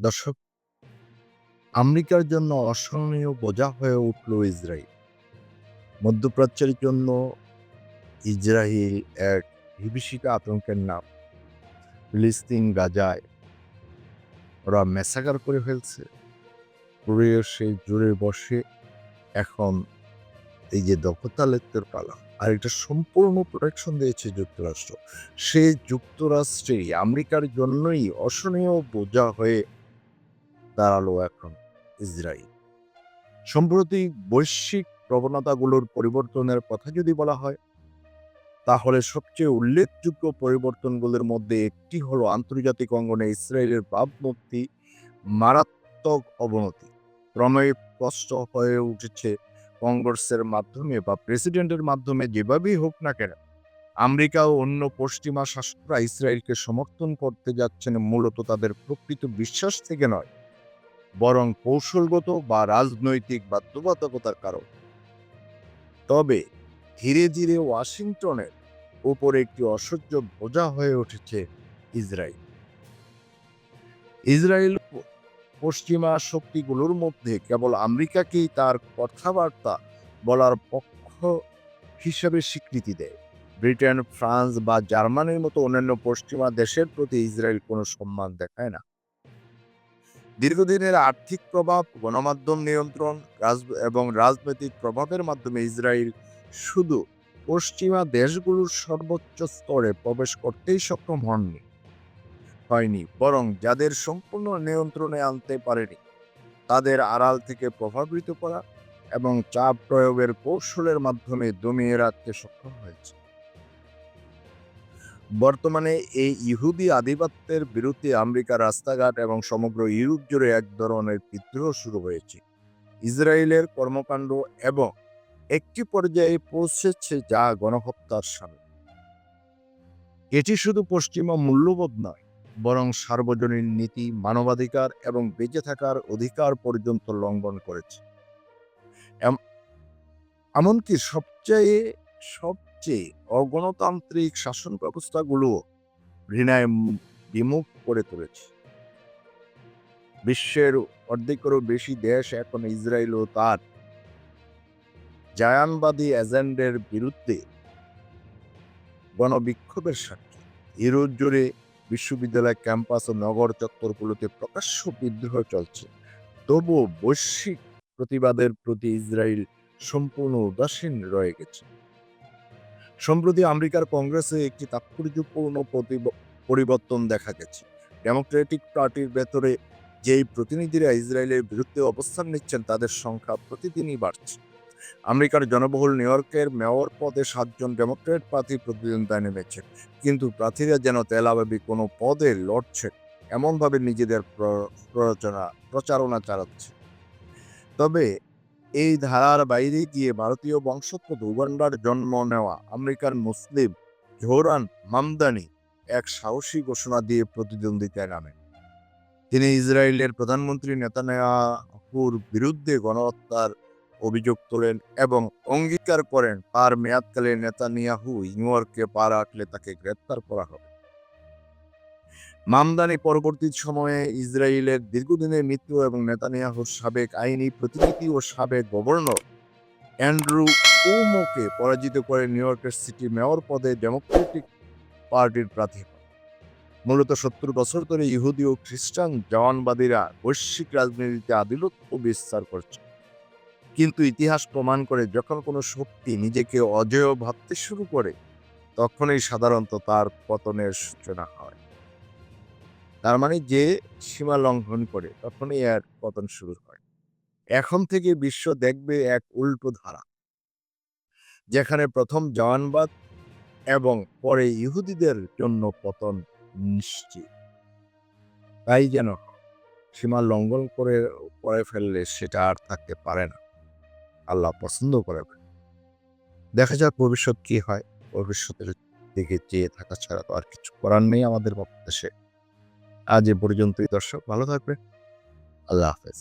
দর্শক, আমেরিকার জন্য অসহনীয় বোঝা হয়ে উঠল ইসরায়েল। মধ্যপ্রাচ্যের জন্য ইসরায়েল এক বিভীষিকা আতঙ্কের নাম। ফিলিস্তিন গাজায় ওরা মেসাকার করে ফেলছে। পুরে সেই জোরে বসে এখন এই যে দখতালের পালা আর এটা সম্পূর্ণ প্রোটেকশন দিয়েছে যুক্তরাষ্ট্র। সে যুক্তরাষ্ট্রেই আমেরিকার জন্যই অসহনীয় বোঝা হয়ে দাঁড়াল এখন ইসরায়েল সম্প্রতি বৈশ্বিক প্রবণতাগুলোর পরিবর্তনের কথা যদি বলা হয়, তাহলে সবচেয়ে উল্লেখযোগ্য পরিবর্তনগুলোর মধ্যে একটি হলো আন্তর্জাতিক অঙ্গনে ইসরায়েলের ভাবমূর্তি মারাত্মক অবনতি। ক্রমে স্পষ্ট হয়ে উঠেছে কংগ্রেসের মাধ্যমে বা প্রেসিডেন্টের মাধ্যমে যেভাবেই হোক না কেন, আমেরিকা ও অন্য পশ্চিমা শাসকরা ইসরায়েলকে সমর্থন করতে যাচ্ছেন মূলত তাদের প্রকৃত বিশ্বাস থেকে নয় বরং কৌশলগত বা রাজনৈতিক বাধ্যবাধকতার কারণ। তবে ধীরে ধীরে ওয়াশিংটনের উপর একটি অসহ্য বোঝা হয়ে উঠেছে ইসরায়েল। ইসরায়েল পশ্চিমা শক্তিগুলোর মধ্যে কেবল আমেরিকাকেই তার কথাবার্তা বলার পক্ষ হিসেবে স্বীকৃতি দেয়। ব্রিটেন, ফ্রান্স বা জার্মানির মতো অন্যান্য পশ্চিমা দেশের প্রতি ইসরায়েল কোনো সম্মান দেখায় না। দীর্ঘদিনের আর্থিক প্রভাব, গণমাধ্যম নিয়ন্ত্রণ, রাজ- এবং রাজনৈতিক প্রভাবের মাধ্যমে ইসরায়েল শুধু পশ্চিমা দেশগুলোর সর্বোচ্চ স্তরে প্রবেশ করতেই সক্ষম হননি, হয়নি, বরং যাদের সম্পূর্ণ নিয়ন্ত্রণে আনতে পারেনি, তাদের আড়াল থেকে প্রভাবিত করা এবং চাপ প্রয়োগের কৌশলের মাধ্যমে দমিয়ে রাখতে সক্ষম হয়েছে। বর্তমানে এই ইহুদি আধিপত্যের বিরুদ্ধে আমেরিকার রাস্তাঘাট এবং সমগ্র ইউরোপ জুড়ে এক ধরনের বিদ্রোহ শুরু হয়েছে। ইসরায়েলের কর্মকাণ্ড এবং একটি পর্যায়ে পৌঁছেছে যা গণহত্যার সামনে এটি শুধু পশ্চিমা মূল্যবোধ নয়, বরং সার্বজনীন নীতি, মানবাধিকার এবং বেঁচে থাকার অধিকার পর্যন্ত লঙ্ঘন করেছে। এমনকি সবচেয়ে সবচেয়ে অগণতান্ত্রিক শাসন ব্যবস্থাগুলো ঘৃণায় বিমুখ করে তুলেছে। বিশ্বের অর্ধেকেরও বেশি দেশ এখন ইসরায়েল ও তার জায়ানবাদী এজেন্ডের বিরুদ্ধে গণবিক্ষোভের সাক্ষী। ইউরোপ জুড়ে বিশ্ববিদ্যালয়, ক্যাম্পাস ও নগর চত্বরগুলোতে প্রকাশ্য বিদ্রোহ চলছে। তবুও বৈশ্বিক প্রতিবাদের প্রতি ইসরায়েল সম্পূর্ণ উদাসীন রয়ে গেছে। সম্প্রতি আমেরিকার কংগ্রেসে একটি তাৎপর্যপূর্ণ পরিবর্তন দেখা গেছে। ডেমোক্রেটিক পার্টির ভেতরে যেই প্রতিনিধিরা ইসরায়েলের বিরুদ্ধে অবস্থান নিচ্ছেন, তাদের সংখ্যা প্রতিদিনই বাড়ছে। আমেরিকার জনবহুল নিউ ইয়র্কের মেয়র পদে সাতজন ডেমোক্রেট প্রার্থী প্রতিদ্বন্দ্বিতায় নেমেছে, কিন্তু প্রার্থীরা যেন তেলাবাবি কোনো পদে লড়ছে, এমনভাবে নিজেদের প্র- প্ররোচনা প্রচারণা চালাচ্ছে। তবে এই ধারার বাইরে গিয়ে ভারতীয় বংশোদ্ভূত উগান্ডার জন্ম নেওয়া আমেরিকান মুসলিম জোহরান মামদানি এক সাহসী ঘোষণা দিয়ে প্রতিদ্বন্দ্বিতায় নামেন। তিনি ইসরায়েলের প্রধানমন্ত্রী নেতানিয়াহুর বিরুদ্ধে গণহত্যার অভিযোগ তোলেন এবং অঙ্গীকার করেন, তার মেয়াদকালে নেতানিয়াহু নিউ ইয়র্কে পা রাখলে তাকে গ্রেপ্তার করা হবে। মামদানি পরবর্তী সময়ে ইসরায়েলের দীর্ঘদিনের মৃত্যু এবং নেতানিয়াহুর সাবেক আইনি প্রতিনিধি ও সাবেক গভর্নর অ্যান্ড্রু ওমোকে পরাজিত করে নিউ ইয়র্কের সিটি মেয়র পদে ডেমোক্রেটিক পার্টির প্রার্থী। মূলত সত্তর বছর ধরে ইহুদি ও খ্রিস্টান জওয়ানবাদীরা বৈশ্বিক রাজনীতিতে আধিপত্য বিস্তার করছে কিন্তু ইতিহাস প্রমাণ করে যখন কোনো শক্তি নিজেকে অজেয় ভাবতে শুরু করে, তখনই সাধারণত তার পতনের সূচনা হয় তার মানে যে সীমা লঙ্ঘন করে, তখনই এর পতন শুরু হয়। এখন থেকে বিশ্ব দেখবে এক উল্টো ধারা। যেখানে প্রথম জওয়ানবাদ এবং পরে ইহুদিদের জন্য পতন নিশ্চিত। তাই যেন সীমা লঙ্ঘন করে করে ফেললে সেটা আর থাকতে পারে না। আল্লাহ পছন্দ করে। দেখা যাক ভবিষ্যৎ কি হয়। ভবিষ্যতের দিকে চেয়ে থাকা ছাড়া তো আর কিছু করার নেই আমাদের দেশে আজ এ পর্যন্তই দর্শক ভালো থাকবে আল্লাহ হাফেজ।